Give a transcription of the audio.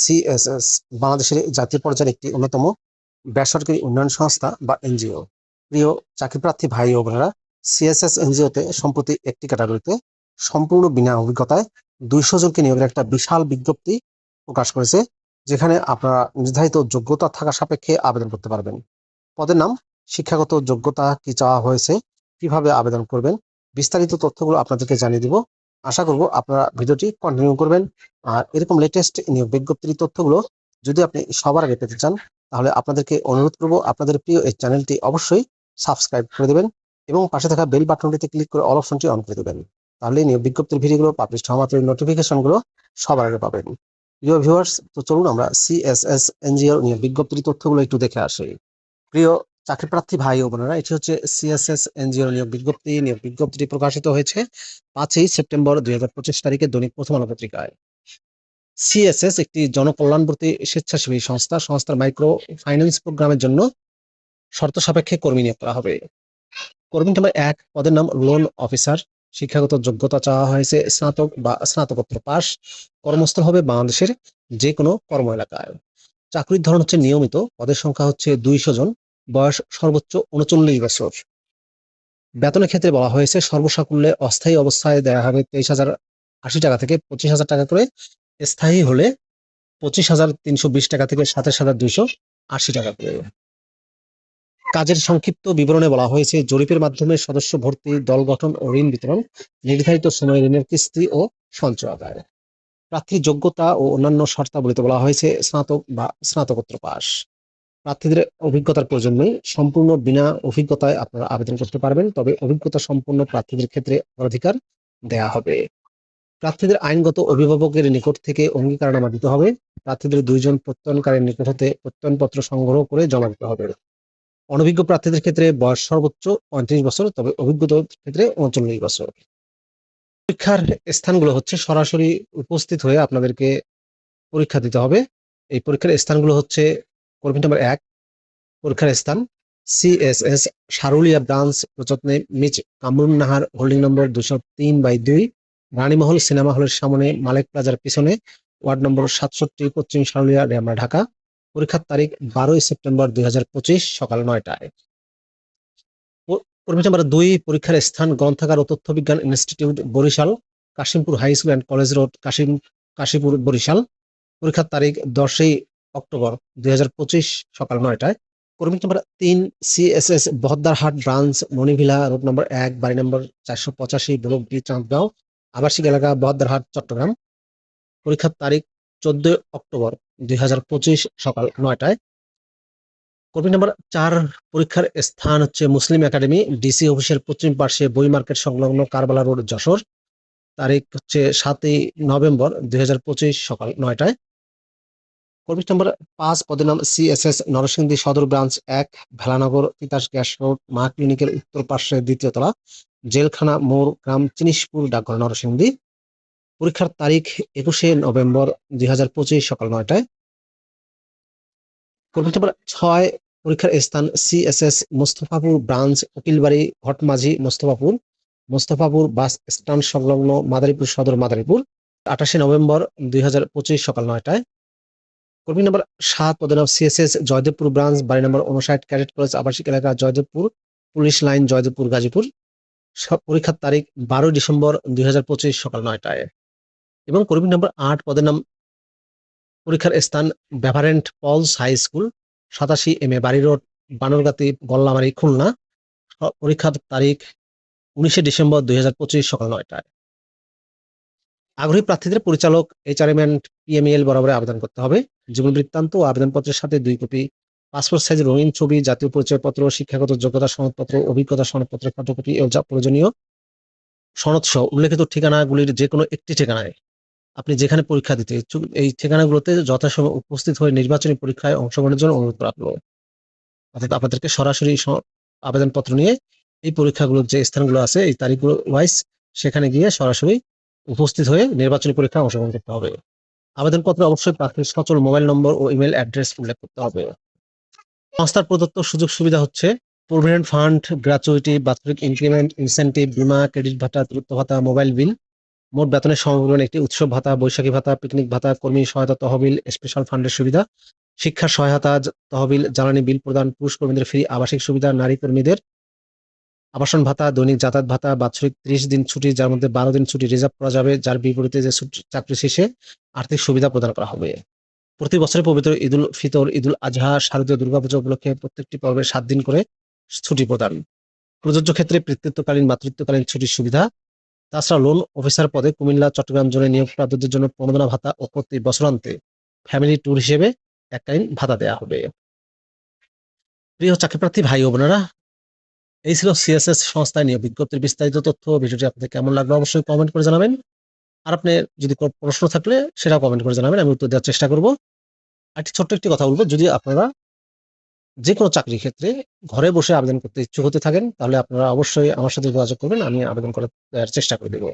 CSS বাংলাদেশের জাতীয় পর্যায়ের একটি অন্যতম বেসরকারি উন্নয়ন সংস্থা বা এনজিও। প্রিয় চাকরিপ্রার্থী ভাই ও বোনেরা সিএসএস এনজিওতে সম্প্রতি একটি ক্যাটাগরিতে সম্পূর্ণ বিনা অভিজ্ঞতায় দুইশো জনকে নিয়োগের একটা বিশাল বিজ্ঞপ্তি প্রকাশ করেছে, যেখানে আপনারা নির্ধারিত যোগ্যতা থাকা সাপেক্ষে আবেদন করতে পারবেন। পদের নাম, শিক্ষাগত যোগ্যতা কি চাওয়া হয়েছে, কীভাবে আবেদন করবেন, বিস্তারিত তথ্যগুলো আপনাদেরকে জানিয়ে দিব। আশা করব আপনারা ভিডিওটি কন্টিনিউ করবেন। আর এরকম লেটেস্ট নিয়োগ বিজ্ঞপ্তির তথ্যগুলো যদি আপনি সবার আগে পেতে চান, তাহলে আপনাদেরকে অনুরোধ করব আপনাদের প্রিয় এই চ্যানেলটি অবশ্যই সাবস্ক্রাইব করে দেবেন এবং পাশে থাকা বেল বাটনটিতে ক্লিক করে অল অপশনটি অন করে দেবেন। তাহলে নিয়োগ বিজ্ঞপ্তির ভিডিওগুলো পাবলিশ হওয়া মাত্র নোটিফিকেশনগুলো সবার আগে পাবেন। প্রিয় ভিউয়ার্স তো চলুন আমরা সিএসএস এনজিওর নিয়োগ বিজ্ঞপ্তির তথ্যগুলো একটু দেখে আসি। প্রিয় চাকরি প্রার্থী ভাই ও বোনেরা, এটি হচ্ছে সিএসএস এনজিওর নিয়োগ বিজ্ঞপ্তি। নিয়োগ বিজ্ঞপ্তিটি প্রকাশিত হয়েছে পাঁচই সেপ্টেম্বর দুই হাজার পঁচিশ তারিখে দৈনিক প্রথম আলো পত্রিকায়। সিএসএস একটি জনকল্যাণবর্তী স্বেচ্ছাসেবী সংস্থা। সংস্থার মাইক্রো ফাইন্যান্স প্রোগ্রামের জন্য শর্ত সাপেক্ষে কর্মী নিয়োগ করা হবে। কর্মী নাম্বার এক, পদের নাম লোন অফিসার। শিক্ষাগত যোগ্যতা চাওয়া হয়েছে স্নাতক বা স্নাতকোত্তর পাস কর্মস্থল হবে বাংলাদেশের যে কোনো কর্ম এলাকায় চাকরির ধরন হচ্ছে নিয়মিত। পদের সংখ্যা হচ্ছে দুইশো জন। বয়স সর্বোচ্চ উনচল্লিশ বছর। বেতনের ক্ষেত্রে বলা হয়েছে, সর্বসাকুল্যে অস্থায়ী অবস্থায় দেওয়া হবে তেইশ হাজার আশি টাকা থেকে পঁচিশ হাজার টাকা করে। স্থায়ী হলে পঁচিশ হাজার তিনশো বিশ টাকা থেকে সাতাশ হাজার দুইশো আশি টাকা করে। কাজের সংক্ষিপ্ত বিবরণে বলা হয়েছে, জরিপের মাধ্যমে সদস্য ভর্তি, দল গঠন ও ঋণ বিতরণ, নির্ধারিত সময়ে ঋণের কিস্তি ও সঞ্চয় আদায়। প্রার্থীর যোগ্যতা ও অন্যান্য শর্তাবলীতে বলা হয়েছে, স্নাতক বা স্নাতকোত্তর পাস। প্রার্থীদের অভিজ্ঞতার প্রয়োজন নেই সম্পূর্ণ বিনা অভিজ্ঞতায় আপনারা আবেদন করতে পারবেন, তবে অভিজ্ঞতা সম্পন্ন প্রার্থীদের ক্ষেত্রে অগ্রাধিকার দেয়া হবে। প্রার্থীদের আইনগত অভিভাবকের নিকট থেকে অঙ্গীকারনামা দিতে হবে। প্রার্থীদের দুইজন প্রত্যয়নকারীর নিকট হতে প্রত্যয়নপত্র সংগ্রহ করে জমা দিতে হবে। অনভিজ্ঞ প্রার্থীদের ক্ষেত্রে বয়স সর্বোচ্চ পঁয়ত্রিশ বছর, তবে অভিজ্ঞতার ক্ষেত্রে উনচল্লিশ বছর। পরীক্ষার স্থানগুলো হচ্ছে সরাসরি উপস্থিত হয়ে আপনাদেরকে পরীক্ষা দিতে হবে। এই পরীক্ষার স্থানগুলো হচ্ছে কর্মী নাম্বার এক, পরীক্ষার স্থান সিএসএস সারুলিয়া ব্রাঞ্চ প্রযত্নে মিচ কামরুন নাহার হোল্ডিং নম্বর দুশো তিন বাই দুই, রানীমহল সিনেমা হলের সামনে মালিক প্লাজার পিছনে, ওয়ার্ড নম্বর সাতষট্টি, পশ্চিম সারুলিয়া রেমরা ঢাকা। পরীক্ষার তারিখ বারোই সেপ্টেম্বর দুই হাজার পঁচিশ, সকাল নয়টায়। কর্মী নাম্বার দুই, পরীক্ষার স্থান গ্রন্থাগার ও তথ্য বিজ্ঞান institute, Barishal, Kashimpur high school and college road, Kashim Kashipur Barishal. পরীক্ষার তারিখ দশই অক্টোবর দুই হাজার পঁচিশ সকাল নয়টায়। কর্মী নম্বর তিন CSS Bahaddarhat branch, Monivilla road number এক, বাড়ি নম্বর চারশো পঁচাশি ব্লক ডি চাঁদগাঁও, আবাসিক এলাকা বহদ্দারহাট, চট্টগ্রাম। পরীক্ষার তারিখ চোদ্দই অক্টোবর দুই হাজার পঁচিশ সকাল নয়টায়। কর্মী নাম্বার চার পরীক্ষার স্থান হচ্ছে মুসলিম একাডেমি, ডিসি অফিসের পশ্চিম পার্শ্বে বই মার্কেট সংলগ্ন কারবালা রোড যশোর। তারিখ হচ্ছে সাতই নভেম্বর দুই হাজার পঁচিশ সকাল নয়টায়। কর্মী নাম্বার পাঁচ পদের নাম সিএসএস নরসিংদী সদর ব্রাঞ্চ এক, ভেলানগর তিতাস গ্যাস রোড, মা ক্লিনিকের উত্তর পার্শ্বে দ্বিতীয় তলা, জেলখানা মোড়, গ্রাম চিনিশপুর ডাকঘর নরসিংদী। পরীক্ষার তারিখ একুশে নভেম্বর দুই সকাল নয়টায়। কর্মী নাম্বার ছয়, পরীক্ষার স্থান CSS Mostafapur branch, Ukilbari, Ghatmajhi, Mostafapur. Mostafapur bus stand সংলগ্ন মাদারীপুর সদর মাদারীপুর। আঠাশে নভেম্বর দুই সকাল নয়টায়। কর্মী নাম্বার সাত, পদের নাম সিএসএস জয়দেবপুর ব্রাঞ্চ, বাড়ি নম্বর উনষাট ক্যাডেট কলেজ, আবাসিক এলাকা, জয়দেবপুর, পুলিশ লাইন, জয়দেবপুর, গাজীপুর। পরীক্ষার তারিখ বারোই ডিসেম্বর দুই হাজার পঁচিশ সকাল নয়টায়। এবং কর্মী নম্বর আট, পদের নাম পরীক্ষার স্থান বেভারেন্ট পলস হাই স্কুল সাতাশি এম এ বাড়ি রোড, বানরগাতি, গল্লামারি, খুলনা। পরীক্ষার তারিখ উনিশে ডিসেম্বর দুই হাজার পঁচিশ সকাল নয়টায়। আগ্রহী প্রার্থীদের পরিচালক এইচআরএম এন্ড পিএমএল বরাবর আবেদন করতে হবে। জীবন বৃত্তান্ত ও আবেদনপত্রের সাথে দুই কপি, পাসপোর্ট সাইজ রঙিন ছবি, জাতীয় পরিচয়পত্র, শিক্ষাগত যোগ্যতা সনদপত্র, অভিজ্ঞতা সনদপত্রের ফটোকপি ও যা প্রয়োজনীয় সনদ সহ উল্লেখিত ঠিকানাগুলির যে কোনো একটি ঠিকানায় আপনি যেখানে পরীক্ষা দিতে ইচ্ছুক, এই ঠিকানাগুলোতে যথাসময় উপস্থিত হয়ে নির্বাচনী পরীক্ষায় অংশগ্রহণের জন্য অনুরোধ করা হলো। অর্থাৎ আপনাদেরকে সরাসরি আবেদনপত্র নিয়ে এই পরীক্ষাগুলোর যে স্থানগুলো আছে, এই তারিখগুলো ওয়াইজ সেখানে গিয়ে সরাসরি উপস্থিত হয়ে নির্বাচনী পরীক্ষায় অংশগ্রহণ করতে হবে। আবেদনপত্রে অবশ্যই প্রার্থীর সচল মোবাইল নম্বর ও ইমেল অ্যাড্রেস উল্লেখ করতে হবে। সংস্থার প্রদত্ত সুযোগ সুবিধা হচ্ছে প্রভিডেন্ট ফান্ড গ্র্যাচুইটি বাৎসরিক ইনক্রিমেন্ট, ইনসেন্টিভ, বীমা, ক্রেডিট ভাতা, দ্রুত ভাতা, মোবাইল বিল, মোট বেতনের সমপরিমাণ একটি উৎসব ভাতা, বৈশাখী ভাতা, পিকনিক ভাতা, কর্মী সহায়তা তহবিল, স্পেশাল ফান্ডের সুবিধা, শিক্ষা সহায়তা তহবিল, জ্বালানি বিল প্রদান, পুরুষ কর্মীদের ফ্রি আবাসিক সুবিধা, নারী কর্মীদের আবাসন ভাতা, দৈনিক যাতায়াত ভাতা, বাৎসরিক ত্রিশ দিন ছুটি, যার মধ্যে বারো দিন ছুটি রিজার্ভ করা যাবে, যার বিপরীতে যে চাকরি শেষে আর্থিক সুবিধা প্রদান করা হবে। প্রতি বছরের পবিত্র ঈদুল ফিতর ঈদুল আজহা, শারদীয় দুর্গাপূজা উপলক্ষে প্রত্যেকটি পর্বে সাত দিন করে ছুটি প্রদান। প্রযোজ্য ক্ষেত্রে পিতৃত্বকালীন মাতৃত্বকালীন ছুটির সুবিধা। তাছাড়া লোন অফিসার পদে কুমিল্লা, চট্টগ্রাম জোনে নিয়োগপ্রাপ্তদের জন্য প্রণোদনা ভাতা ও প্রতি বছরান্তে ফ্যামিলি ট্যুর হিসেবে এককালীন ভাতা দেওয়া হবে। প্রিয় চাকরিপ্রার্থী, ভাই ও বোনেরা এই ছিল সিএসএস সংস্থায় নিয়ে বিজ্ঞপ্তির বিস্তারিত তথ্য। ভিডিওটি আপনাদের কেমন লাগল অবশ্যই কমেন্ট করে জানাবেন। আর আপনি যদি প্রশ্ন থাকলে সেটাও কমেন্ট করে জানাবেন, আমি উত্তর দেওয়ার চেষ্টা করব। একটি ছোট্ট একটি কথা বলব, যদি আপনারা যে কোনো চাকরির ক্ষেত্রে ঘরে বসে আবেদন করতে ইচ্ছুক হতে থাকেন, তাহলে আপনারা অবশ্যই আমার সাথে যোগাযোগ করবেন, আমি আবেদন করার চেষ্টা করে দেবো।